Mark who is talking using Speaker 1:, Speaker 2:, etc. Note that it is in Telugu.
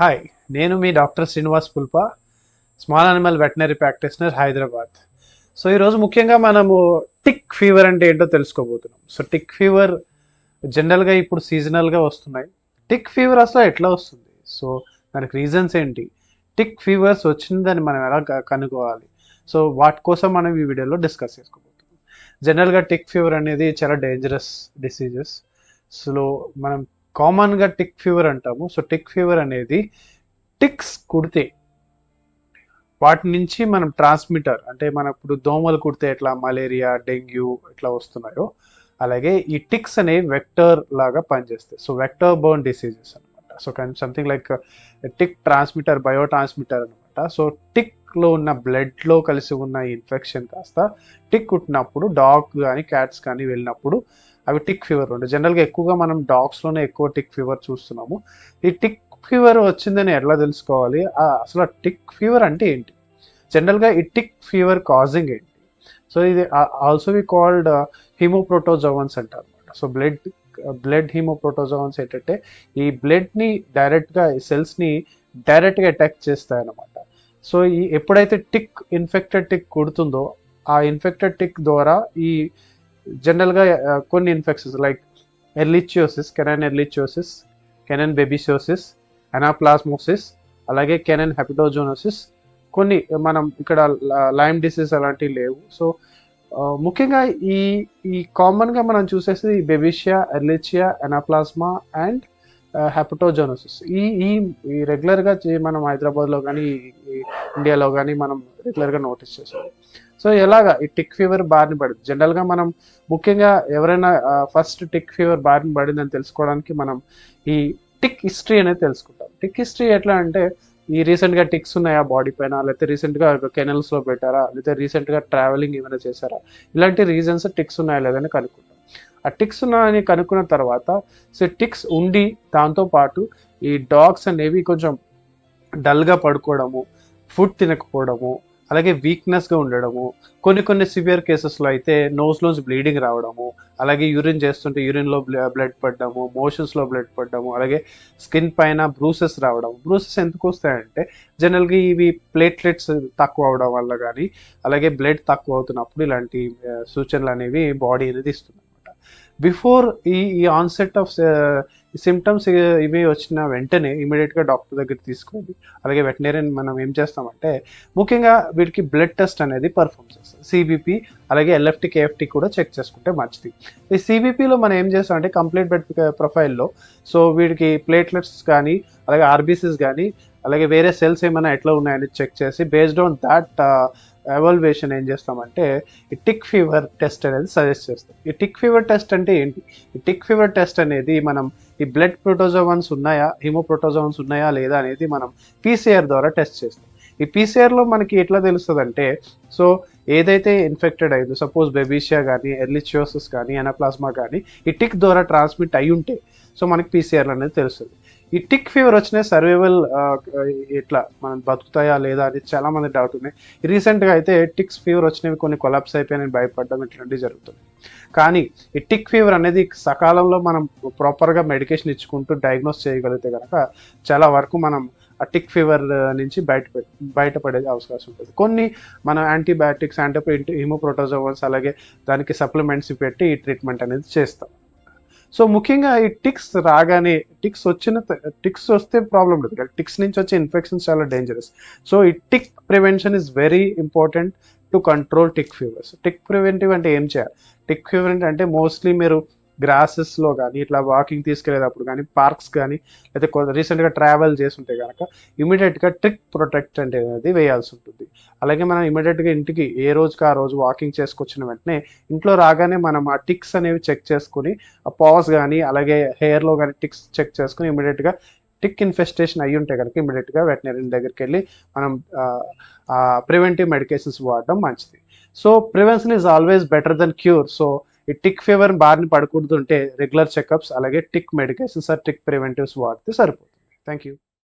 Speaker 1: హాయ్ నేను మీ doctor Srinivas పుల్ప small animal veterinary practitioner Hyderabad. So ఈరోజు ముఖ్యంగా మనము టిక్ ఫీవర్ అంటే ఏంటో తెలుసుకోబోతున్నాం. సో టిక్ ఫీవర్ జనరల్గా ఇప్పుడు సీజనల్గా వస్తున్నాయి. టిక్ ఫీవర్ అసలు ఎట్లా వస్తుంది? సో దానికి రీజన్స్ ఏంటి? టిక్ ఫీవర్స్ వచ్చిందని మనం ఎలా కనుక్కోవాలి? సో వాటి కోసం మనం ఈ వీడియోలో డిస్కస్ చేసుకోబోతున్నాం. జనరల్గా టిక్ ఫీవర్ అనేది చాలా డేంజరస్ డిసీజెస్ సో మనం కామన్గా టిక్ ఫీవర్ అంటాము. సో టిక్ ఫీవర్ అనేది టిక్స్ కుడితే వాటి నుంచి మనం ట్రాన్స్మిటర్ అంటే మన ఇప్పుడు దోమలు కుడితే ఎట్లా మలేరియా డెంగ్యూ ఇట్లా వస్తున్నాయో అలాగే ఈ టిక్స్ అనేవి వెక్టర్ లాగా పనిచేస్తాయి. సో వెక్టర్ బర్న్ డిసీజెస్ అనమాట so something like tick transmitter bio transmitter అనమాట సో టిక్ టిక్లో ఉన్న బ్లడ్లో కలిసి ఉన్న ఇన్ఫెక్షన్ కాస్త టిక్ కుట్టినప్పుడు డాగ్ కానీ క్యాట్స్ కానీ వెళ్ళినప్పుడు అవి టిక్ ఫీవర్ ఉంటాయి జనరల్గా ఎక్కువగా మనం డాగ్స్లోనే ఎక్కువ టిక్ ఫీవర్ చూస్తున్నాము. ఈ టిక్ ఫీవర్ వచ్చిందని ఎట్లా తెలుసుకోవాలి? అసలు టిక్ ఫీవర్ అంటే ఏంటి? జనరల్గా ఈ టిక్ ఫీవర్ కాజింగ్ ఏంటి? సో ఇది ఆల్సో వి కాల్డ్ హిమోప్రోటోజోవన్స్ అంటారు అనమాట సో బ్లడ్ బ్లడ్ హిమోప్రోటోజోవన్స్ ఏంటంటే ఈ బ్లడ్ని డైరెక్ట్గా సెల్స్ని డైరెక్ట్గా అటాక్ చేస్తాయి అన్నమాట సో ఈ ఎప్పుడైతే టిక్ ఇన్ఫెక్టెడ్ టిక్ కుడుతుందో ఆ ఇన్ఫెక్టెడ్ టిక్ ద్వారా ఈ జనరల్గా కొన్ని infections like ehrlichiosis canine ehrlichiosis canine babesiosis anaplasmosis అలాగే కెనన్ హెపటోజోనోసిస్ కొన్ని మనం ఇక్కడ లైమ్ డిసీజ్ అలాంటివి లేవు. సో ముఖ్యంగా ఈ ఈ కామన్గా మనం చూసేసి బెబిషియా ఎర్లిచియా ఎనాప్లాస్మా అండ్ హెపటోజోనోసిస్ ఈ ఈ ఈ రెగ్యులర్గా మనం హైదరాబాద్లో కానీ ఇండియాలో కానీ మనం రెగ్యులర్గా నోటీస్ చేసాం సో ఎలాగా ఈ టిక్ ఫీవర్ బారిన పడింది జనరల్గా మనం ముఖ్యంగా ఎవరైనా ఫస్ట్ టిక్ ఫీవర్ బారిన పడిందని తెలుసుకోవడానికి మనం ఈ టిక్ హిస్టరీ అనేది తెలుసుకుంటాం. టిక్ హిస్టరీ ఎట్లా అంటే ఈ రీసెంట్గా టిక్స్ ఉన్నాయా బాడీ పైన లేకపోతే రీసెంట్గా కెనల్స్లో పెట్టారా లేకపోతే రీసెంట్గా ట్రావెలింగ్ ఏమైనా చేశారా ఇలాంటి రీజన్స్ టిక్స్ ఉన్నాయా లేదని కనుక్కుంటాం. ఆ టిక్స్ ఉన్నాయని కనుక్కున్న తర్వాత సో టిక్స్ ఉండి దాంతో పాటు ఈ డాగ్స్ అనేవి కొంచెం డల్గా పడుకోవడము ఫుడ్ తినకపోవడము అలాగే వీక్నెస్గా ఉండడము కొన్ని కొన్ని సివియర్ కేసెస్లో అయితే నోస్లోంచి బ్లీడింగ్ రావడము అలాగే యూరిన్ చేస్తుంటే యూరిన్లో బ్లడ్ పడ్డము మోషన్స్లో బ్లడ్ పడ్డము అలాగే స్కిన్ పైన బ్రూసెస్ రావడం. బ్రూసెస్ ఎందుకు వస్తాయంటే జనరల్గా ఇవి ప్లేట్లెట్స్ తక్కువ అవడం వల్ల కానీ అలాగే బ్లడ్ తక్కువ అవుతున్నప్పుడు ఇలాంటి సూచనలు అనేవి బాడీ అనేది ఇస్తుంది బిఫోర్ ఈ ఈ ఆన్సెట్ ఆఫ్ సిమ్టమ్స్ ఇవి వచ్చిన వెంటనే ఇమీడియట్గా డాక్టర్ దగ్గర తీసుకోండి. అలాగే వెటనరీన్ మనం ఏం చేస్తామంటే ముఖ్యంగా వీటికి బ్లడ్ టెస్ట్ అనేది పర్ఫామ్ చేస్తాం. సిబిపి అలాగే ఎల్ఎఫ్టి కేఎఫ్టి కూడా చెక్ చేసుకుంటే మంచిది. ఈ సిబిపిలో మనం ఏం చేస్తామంటే కంప్లీట్ బ్లడ్ ప్రొఫైల్లో సో వీటికి ప్లేట్లెట్స్ కానీ అలాగే ఆర్బీసీస్ కానీ అలాగే వేరే సెల్స్ ఏమైనా ఎట్లా ఉన్నాయని చెక్ చేసి బేస్డ్ ఆన్ దాట్ ఎవాల్యుయేషన్ ఏం చేస్తామంటే ఈ టిక్ ఫీవర్ టెస్ట్ అనేది సజెస్ట్ చేస్తాం. ఈ టిక్ ఫీవర్ టెస్ట్ అంటే ఏంటి? ఈ టిక్ ఫీవర్ టెస్ట్ అనేది మనం ఈ బ్లడ్ ప్రోటోజోవన్స్ ఉన్నాయా హిమోప్రోటోజోవన్స్ ఉన్నాయా లేదా అనేది మనం పీసీఆర్ ద్వారా టెస్ట్ చేస్తాం. ఈ పీసీఆర్లో మనకి ఎట్లా తెలుస్తుంది అంటే సో ఏదైతే ఇన్ఫెక్టెడ్ అయిందో సపోజ్ బెబీషియా కానీ ఎర్లిచియోసిస్ కానీ ఎనప్లాస్మా కానీ ఈ టిక్ ద్వారా ట్రాన్స్మిట్ అయి ఉంటే సో మనకి పీసీఆర్ అనేది తెలుస్తుంది. ఈ టిక్ ఫీవర్ వచ్చిన సర్వైవల్ ఎట్లా మనం బతుకుతాయా లేదా అని చాలా మంది డౌట్ ఉన్నాయి. రీసెంట్గా అయితే టిక్స్ ఫీవర్ వచ్చినవి కొన్ని కొలాప్స్ అయిపోయినాయి భయపడడం ఇట్లాంటివి జరుగుతుంది కానీ ఈ టిక్ ఫీవర్ అనేది సకాలంలో మనం ప్రాపర్గా మెడికేషన్ ఇచ్చుకుంటూ డయాగ్నోస్ చేయగలిగితే కనుక చాలా వరకు మనం ఆ టిక్ ఫీవర్ నుంచి బయట బయటపడే అవకాశం ఉంటుంది. కొన్ని మనం యాంటీబయాటిక్స్ యాంటీ హిమోప్రోటోజోవన్స్ అలాగే దానికి సప్లిమెంట్స్ పెట్టి ఈ ట్రీట్మెంట్ అనేది చేస్తాం. సో ముఖ్యంగా ఈ టిక్స్ రాగానే టిక్స్ వచ్చిన టిక్స్ వస్తే ప్రాబ్లం లేదు. టిక్స్ నుంచి వచ్చే ఇన్ఫెక్షన్స్ చాలా డేంజరస్ సో ఈ tick prevention is very important to control tick fevers tick preventive అంటే ఏం చేయాలి? టిక్ ఫీవర్ అంటే మోస్ట్లీ మీరు గ్రాసెస్లో కానీ ఇట్లా వాకింగ్ తీసుకెళ్ళేటప్పుడు కానీ పార్క్స్ కానీ లేకపోతే రీసెంట్గా ట్రావెల్ చేస్తుంటే కనుక ఇమీడియట్గా ట్రిక్ ప్రొటెక్ట్ అనేది వేయాల్సి ఉంటుంది అలాగే మనం ఇమీడియట్గా ఇంటికి ఏ రోజుకి ఆ రోజు వాకింగ్ చేసుకొచ్చిన వెంటనే ఇంట్లో రాగానే మనం ఆ టిక్స్ అనేవి చెక్ చేసుకుని ఆ పాస్ కానీ అలాగే హెయిర్లో కానీ టిక్స్ చెక్ చేసుకుని ఇమీడియట్గా టిక్ ఇన్ఫెస్టేషన్ అయ్యి ఉంటే కనుక ఇమీడియట్గా వెటనరీ దగ్గరికి వెళ్ళి మనం ప్రివెంటివ్ మెడికేషన్స్ వాడడం మంచిది. So prevention is always better than cure. So ఈ టిక్ ఫీవర్ బారిని పడకూడదు అంటే రెగ్యులర్ చెకప్స్ అలాగే tick medications or tick preventives వాడితే సరిపోతుంది. Thank you.